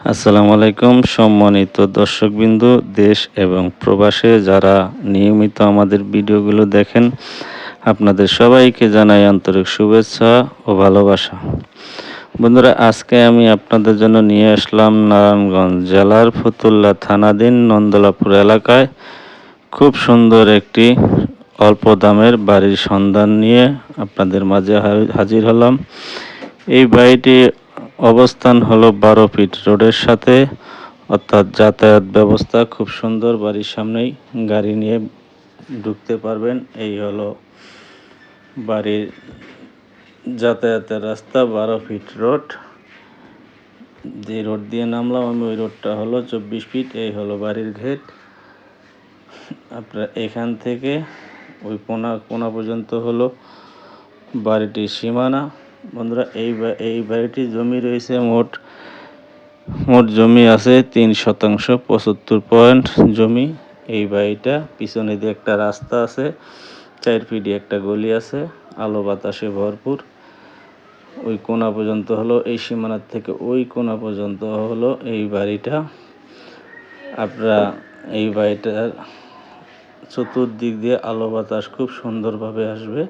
আসসালামু আলাইকুম সম্মানিত দর্শকবিন্দু, দেশ এবং প্রবাসে যারা নিয়মিত আমাদের ভিডিওগুলো দেখেন, আপনাদের সবাইকে জানাই আন্তরিক শুভেচ্ছা ও ভালোবাসা। বন্ধুরা, আজকে আমি আপনাদের জন্য নিয়ে আসলাম নারায়ণগঞ্জ জেলার ফতুল্লা থানাধীন নন্দলাপুর এলাকায় খুব সুন্দর একটি অল্প দামের বাড়ির সন্ধান নিয়ে আপনাদের মাঝে হাজির হলাম। এই বাড়িটি অবস্থান হলো বারো ফিট রোডের সাথে, অর্থাৎ যাতায়াত ব্যবস্থা খুব সুন্দর, বাড়ির সামনেই গাড়ি নিয়ে ঢুকতে পারবেন। এই হলো বাড়ির যাতায়াতের রাস্তা, বারো ফিট রোড। যে রোড দিয়ে নামলাম, আমি ওই রোডটা হলো চব্বিশ ফিট, এই হলো বাড়ির ঘেট আপনার এখান থেকে ওই কোনা কোনা পর্যন্ত হলো বাড়িটির সীমানা। বন্ধুরা, এই এই বাড়িটি জমি রয়েছে মোট মোট জমি আছে তিন শতাংশ, পঁচাত্তর পয়েন্ট জমি। এই বাড়িটা পিছনে দিয়ে একটা রাস্তা আছে, চার ফিটি একটা গলি আছে, আলো বাতাসে ভরপুর। ওই কোনা পর্যন্ত হলো, এই সীমানার থেকে ওই কোনা পর্যন্ত হলো এই বাড়িটা। আপনারা এই বাড়িটার চতুর্দিক দিয়ে আলো বাতাস খুব সুন্দরভাবে আসবে।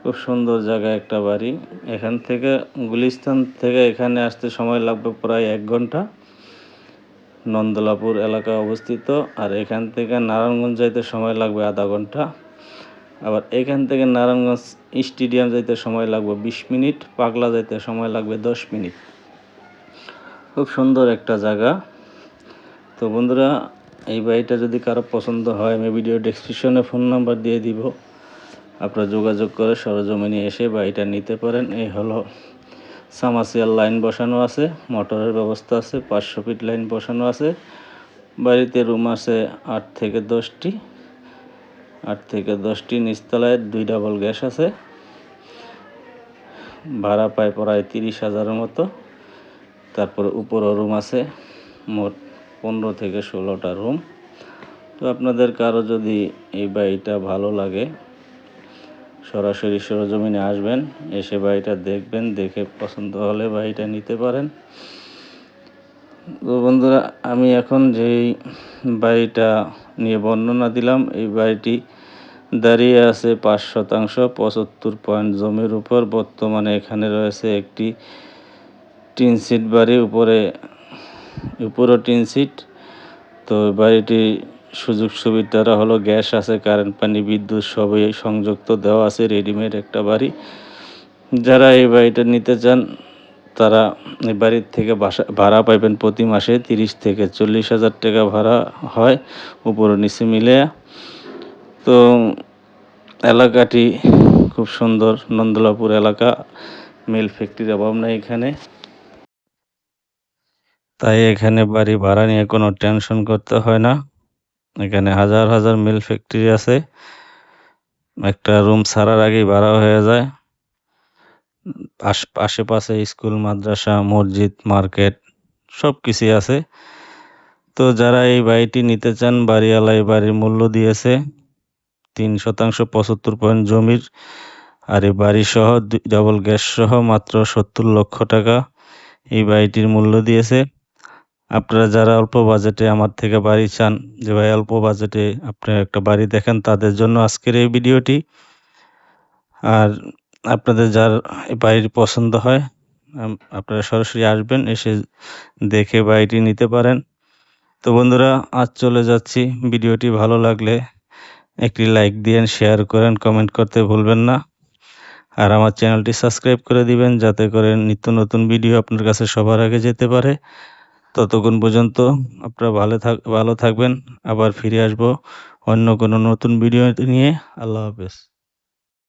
খুব সুন্দর জায়গা একটা বাড়ি। এখান থেকে গুলিস্তান থেকে এখানে আসতে সময় লাগবে প্রায় এক ঘণ্টা। নন্দলাপুর এলাকা অবস্থিত। আর এখান থেকে নারায়ণগঞ্জ যাইতে সময় লাগবে আধা ঘণ্টা। আবার এখান থেকে নারায়ণগঞ্জ স্টেডিয়াম যাইতে সময় লাগবে বিশ মিনিট। পাগলা যাইতে সময় লাগবে দশ মিনিট। খুব সুন্দর একটা জায়গা। তো বন্ধুরা, এই বাড়িটা যদি কারও পছন্দ হয়, আমি ভিডিও ডেসক্রিপশনে ফোন নাম্বার দিয়ে দিব। আপনারা যোগাযোগ করে সরজমিনে এসে বাড়িটা নিতে পারেন। এই হলো সামাসিয়াল লাইন বসানো আছে, মোটরের ব্যবস্থা আছে, পাঁচশো ফিট লাইন বসানো আছে। বাড়িতে রুম আছে আট থেকে দশটি, আট থেকে দশটি নিচতলায়, দুই ডাবল গ্যাস আছে। ভাড়া পায় প্রায় তিরিশ হাজারের মতো। তারপরে উপরও রুম আছে, মোট পনেরো থেকে ষোলোটা রুম। তো আপনাদের কারও যদি এই বাড়িটা ভালো লাগে সরাসরি সরজমিনে আসবেন, এসে বাড়িটা দেখবেন, দেখে পছন্দ হলে বাড়িটা নিতে পারেন। তো বন্ধুরা, আমি এখন যেই বাড়িটা নিয়ে বর্ণনা দিলাম, এই বাড়িটি দাঁড়িয়ে আছে পাঁচ শতাংশ, পঁচাত্তর পয়েন্ট জমির উপর। বর্তমানে এখানে রয়েছে একটি টিন সিট বাড়ি, উপরে, উপরও টিন সিট। তো বাড়িটি সুযোগ সুবিধাটা হলো গ্যাস আছে, কারেন্ট, পানি, বিদ্যুৎ, সবই সংযুক্ত, দেওয়া আছে, রেডিমেড একটা বাড়ি। যারা এই বাড়িটা নিতে চান, তারা এই বাড়ির থেকে বাসা ভাড়া পাইবেন প্রতি মাসে তিরিশ থেকে চল্লিশ হাজার টাকা ভাড়া হয় উপর নিচে মিলে। তো এলাকাটি খুব সুন্দর, নন্দলাপুর এলাকা, মিল ফ্যাক্টরির অভাব নেই এখানে। তাই এখানে বাড়ি ভাড়া নিয়ে কোনো টেনশন করতে হয় না। এখানে হাজার হাজার মিল ফ্যাক্টরি আছে। একটা রুম ছাড়ার আগেই ভাড়া হয়ে যায়। আশ- আশেপাশে স্কুল, মাদ্রাসা, মসজিদ, মার্কেট সব কিছুই আছে। তো যারা এই বাড়িটি নিতে চান, বাড়িওয়ালা বাড়ির মূল্য দিয়েছে তিন শতাংশ পঁচাত্তর পয়েন্ট জমির। আর এই বাড়ি সহ ডাবল গ্যাস সহ মাত্র সত্তর লক্ষ টাকা এই বাড়িটির মূল্য দিয়েছে। আপনারা যারা অল্প বাজেটে আমার থেকে বাড়ি চান, যে ভাই অল্প বাজেটে আপনি একটা বাড়ি দেখেন, তাদের জন্য আজকের এই ভিডিওটি। আর আপনাদের যার বাড়ির পছন্দ হয় আপনারা সরাসরি আসবেন, এসে দেখে বাড়িটি নিতে পারেন। তো বন্ধুরা, আজ চলে যাচ্ছি। ভিডিওটি ভালো লাগলে একটি লাইক দিয়েন, শেয়ার করেন, কমেন্ট করতে ভুলবেন না। আর আমার চ্যানেলটি সাবস্ক্রাইব করে দিবেন, যাতে করে নিত্য নতুন ভিডিও আপনার কাছে সবার আগে যেতে পারে। ততক্ষণ পর্যন্ত আপনারা ভালো থাক, ভালো থাকবেন। আবার ফিরে আসব অন্য কোনো নতুন ভিডিও নিয়ে। আল্লাহ হাফেজ।